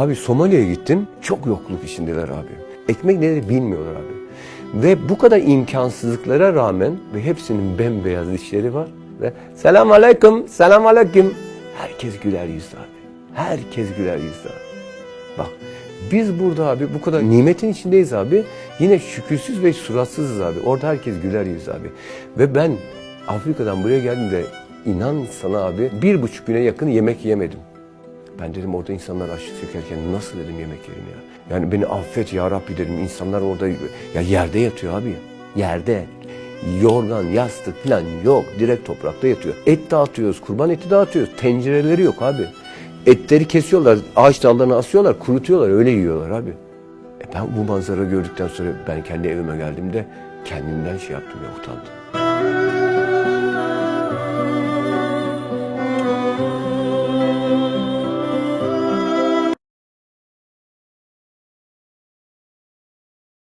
Abi Somali'ye gittim. Çok yokluk içindeler abi. Ekmek nedir bilmiyorlar abi. Ve bu kadar imkansızlıklara rağmen ve hepsinin bembeyaz dişleri var. Ve selam aleyküm, selam aleyküm. Herkes güler yüzlü abi. Herkes güler yüzlü abi. Bak biz burada abi bu kadar nimetin içindeyiz abi. Yine şükürsüz ve suratsızız abi. Orada herkes güler yüz abi. Ve ben Afrika'dan buraya geldiğimde inan sana abi bir buçuk güne yakın yemek yemedim. Ben dedim orada insanlar açlık çekerken nasıl dedim yemek yerim ya. Yani beni affet ya Rabbi dedim. İnsanlar orada ya yerde yatıyor abi. Yerde. Yorgan, yastık falan yok. Direkt toprakta yatıyor. Et dağıtıyoruz, kurban eti dağıtıyoruz. Tencereleri yok abi. Etleri kesiyorlar, ağaç dallarına asıyorlar, kurutuyorlar, öyle yiyorlar abi. E ben bu manzara gördükten sonra ben kendi evime geldiğimde kendimden şey yaptım ya utandım.